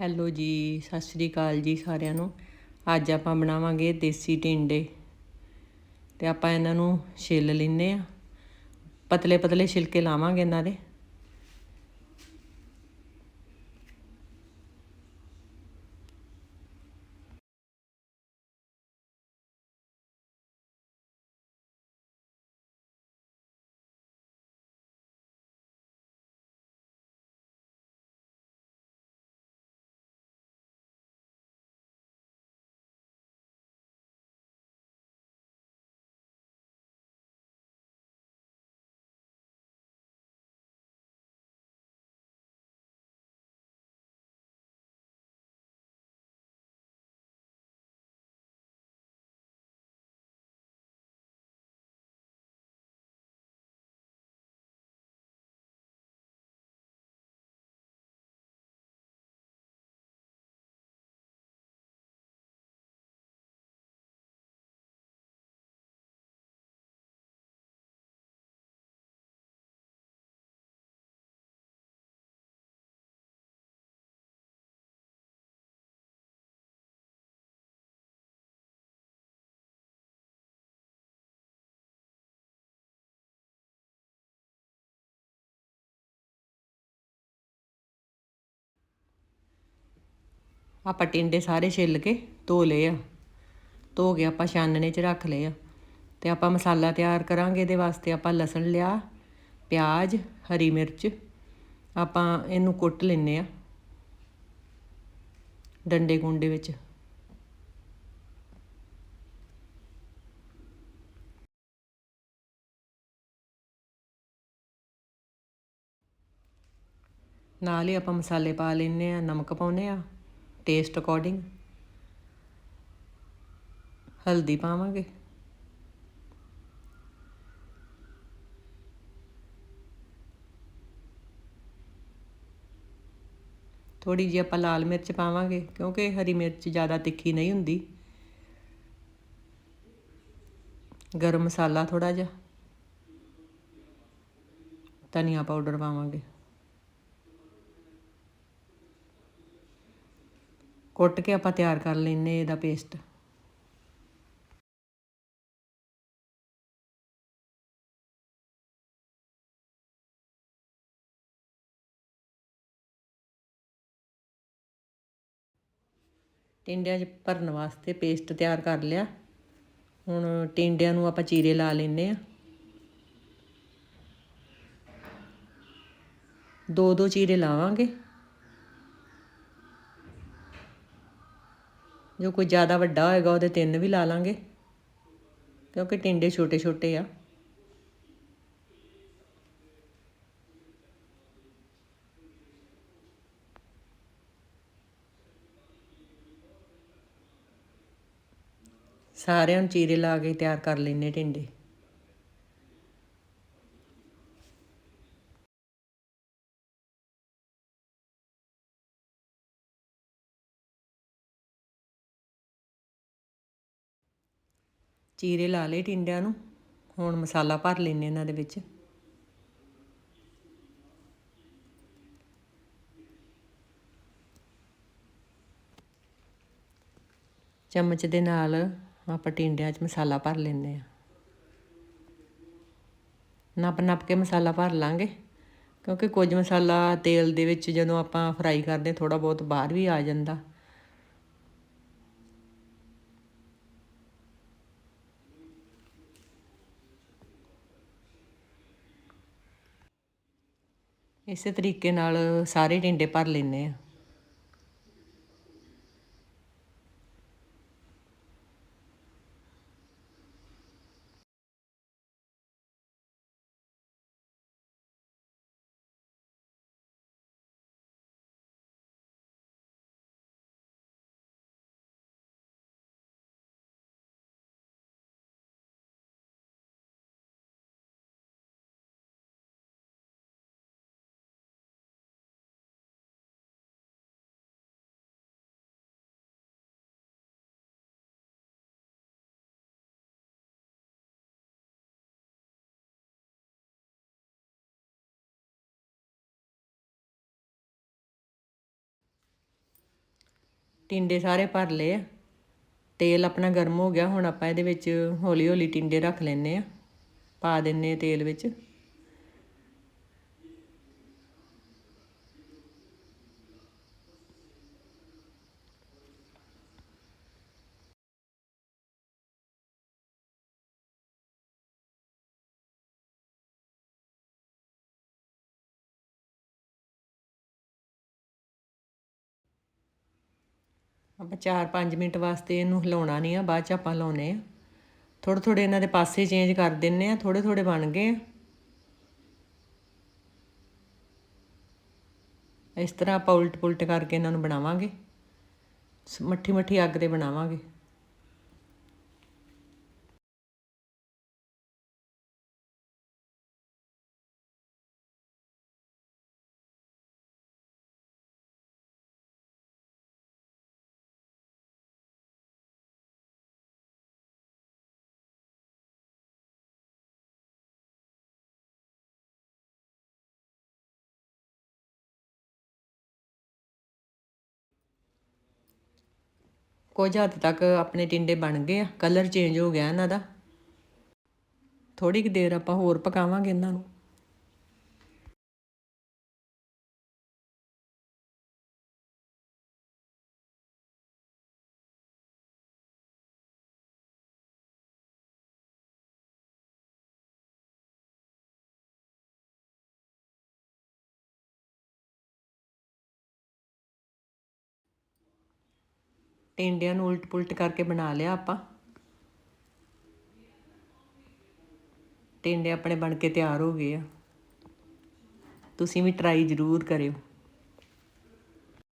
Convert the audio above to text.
Hello ਜੀ, ਸਤਿ ਸ਼੍ਰੀ ਅਕਾਲ ਜੀ ਸਾਰਿਆਂ ਨੂੰ। ਅੱਜ ਆਪਾਂ ਬਣਾਵਾਂਗੇ ਦੇਸੀ ਟਿੰਡੇ। ਤੇ ਆਪਾਂ ਇਹਨਾਂ ਨੂੰ ਛਿੱਲ ਲੈਨੇ ਆ ਪਤਲੇ ਪਤਲੇ ਛਿਲਕੇ ਲਾਵਾਂਗੇ ਇਹਨਾਂ ਦੇ। ਆਪਾਂ ਟਿੰਡੇ ਸਾਰੇ ਛਿੱਲ ਕੇ ਧੋ ਲਏ ਆ। ਧੋ ਕੇ ਆਪਾਂ ਛਾਨਣੇ 'ਚ ਰੱਖ ਲਏ ਆ। ਤੇ ਆਪਾਂ ਮਸਾਲਾ ਤਿਆਰ ਕਰਾਂਗੇ, ਇਹਦੇ ਵਾਸਤੇ ਆਪਾਂ ਲਸਣ ਲਿਆ, ਪਿਆਜ਼, ਹਰੀ ਮਿਰਚ, ਆਪਾਂ ਇਹਨੂੰ ਕੁੱਟ ਲੈਨੇ ਆ ਡੰਡੇ ਗੁੰਡੇ ਵਿੱਚ। ਨਾਲ ਹੀ ਆਪਾਂ ਮਸਾਲੇ ਪਾ ਲੈਨੇ ਆ, ਨਮਕ ਪਾਉਨੇ ਆ। ਟੇਸਟ ਅਕੋਰਡਿੰਗ ਹਲਦੀ ਪਾਵਾਂਗੇ। ਥੋੜੀ ਜਿਹੀ ਆਪਾਂ ਲਾਲ ਮਿਰਚ ਪਾਵਾਂਗੇ, ਕਿਉਂਕਿ ਹਰੀ ਮਿਰਚ ਜ਼ਿਆਦਾ ਤਿੱਖੀ ਨਹੀਂ ਹੁੰਦੀ। ਗਰਮ ਮਸਾਲਾ ਥੋੜਾ ਜਿਹਾ। ਧਨੀਆ ਪਾਊਡਰ ਪਾਵਾਂਗੇ। ਕੁੱਟ ਕੇ ਆਪਾਂ ਤਿਆਰ ਕਰ ਲੈਨੇ ਇਹਦਾ ਪੇਸਟ ਟਿੰਡਿਆਂ 'ਚ ਭਰਨ ਵਾਸਤੇ ਪੇਸਟ ਤਿਆਰ ਕਰ ਲਿਆ। ਹੁਣ ਟਿੰਡਿਆਂ ਨੂੰ ਆਪਾਂ ਚੀਰੇ ਲਾ ਲੈਨੇ ਆ ਦੋ ਦੋ ਚੀਰੇ ਲਾਵਾਂਗੇ। ਜੋ ਕੋਈ ਜ਼ਿਆਦਾ ਵੱਡਾ ਹੋਏਗਾ, ਉਹਦੇ ਤਿੰਨ ਵੀ ਲਾ ਲਾਂਗੇ। ਕਿਉਂਕਿ ਟਿੰਡੇ ਛੋਟੇ ਛੋਟੇ ਆ। ਸਾਰਿਆਂ ਨੂੰ ਚੀਰੇ ਲਾ ਕੇ ਤਿਆਰ ਕਰ ਲੈਨੇ ਟਿੰਡੇ। ਚੀਰੇ ਲਾ ਲਏ ਟਿੰਡਿਆਂ ਨੂੰ। ਹੁਣ ਮਸਾਲਾ ਭਰ ਲੈਨੇ ਇਹਨਾਂ ਦੇ ਵਿੱਚ। ਚਮਚ ਦੇ ਨਾਲ ਆਪਾਂ ਟਿੰਡਿਆਂ 'ਚ ਮਸਾਲਾ ਭਰ ਲੈਨੇ ਆ ਨੱਪ ਨੱਪ ਕੇ ਮਸਾਲਾ ਭਰ ਲਾਂਗੇ। ਕਿਉਂਕਿ ਕੁਝ ਮਸਾਲਾ ਤੇਲ ਦੇ ਵਿੱਚ ਜਦੋਂ ਆਪਾਂ ਫਰਾਈ ਕਰਦੇ ਥੋੜਾ ਬਹੁਤ ਬਾਹਰ ਵੀ ਆ ਜਾਂਦਾ। ਇਸੇ ਤਰੀਕੇ ਨਾਲ ਸਾਰੇ ਟਿੰਡੇ ਭਰ ਲੈਂਦੇ ਹਾਂ ਟਿੰਡੇ ਸਾਰੇ ਭਰ ਲਏ ਆ। ਤੇਲ ਆਪਣਾ ਗਰਮ ਹੋ ਗਿਆ, ਹੁਣ ਆਪਾਂ ਇਹਦੇ ਵਿੱਚ ਹੌਲੀ ਹੌਲੀ ਟਿੰਡੇ ਰੱਖ ਲੈਨੇ ਆ। ਪਾ ਦਿੰਨੇ ਆ ਤੇਲ ਵਿੱਚ। ਆਪਾਂ 4-5 ਮਿੰਟ ਵਾਸਤੇ ਇਹਨੂੰ ਹਿਲਾਉਣਾ ਨਹੀਂ ਆ, ਬਾਅਦ ਚ ਆਪਾਂ ਲਾਉਨੇ ਆ। ਥੋੜੇ ਥੋੜੇ ਇਹਨਾਂ ਦੇ ਪਾਸੇ ਚੇਂਜ ਕਰ ਦਿੰਨੇ ਆ ਥੋੜੇ ਥੋੜੇ ਬਣ ਗਏ ਆ। ਇਸ ਤਰ੍ਹਾਂ ਆਪਾਂ ਉਲਟ ਪੁਲਟ ਕਰਕੇ ਇਹਨਾਂ ਨੂੰ ਬਣਾਵਾਂਗੇ। ਸ- ਮੱਠੀ ਮੱਠੀ ਅੱਗ ਤੇ ਬਣਾਵਾਂਗੇ। ਕੁਝ ਹੱਦ ਤੱਕ ਆਪਣੇ ਟਿੰਡੇ ਬਣ ਗਏ ਆ ਕਲਰ ਚੇਂਜ ਹੋ ਗਿਆ ਇਹਨਾਂ ਦਾ। ਥੋੜੀ ਕੁ ਦੇਰ ਆਪਾਂ ਹੋਰ ਪਕਾਵਾਂਗੇ ਇਹਨਾਂ ਨੂੰ। ਟਿੰਡਿਆਂ ਨੂੰ ਉਲਟ ਪੁਲਟ ਕਰਕੇ ਬਣਾ ਲਿਆ ਆਪਾਂ। ਟਿੰਡੇ ਆਪਣੇ ਬਣ ਕੇ ਤਿਆਰ ਹੋ ਗਏ ਆ। ਤੁਸੀਂ ਵੀ ਟਰਾਈ ਜ਼ਰੂਰ ਕਰਿਓ।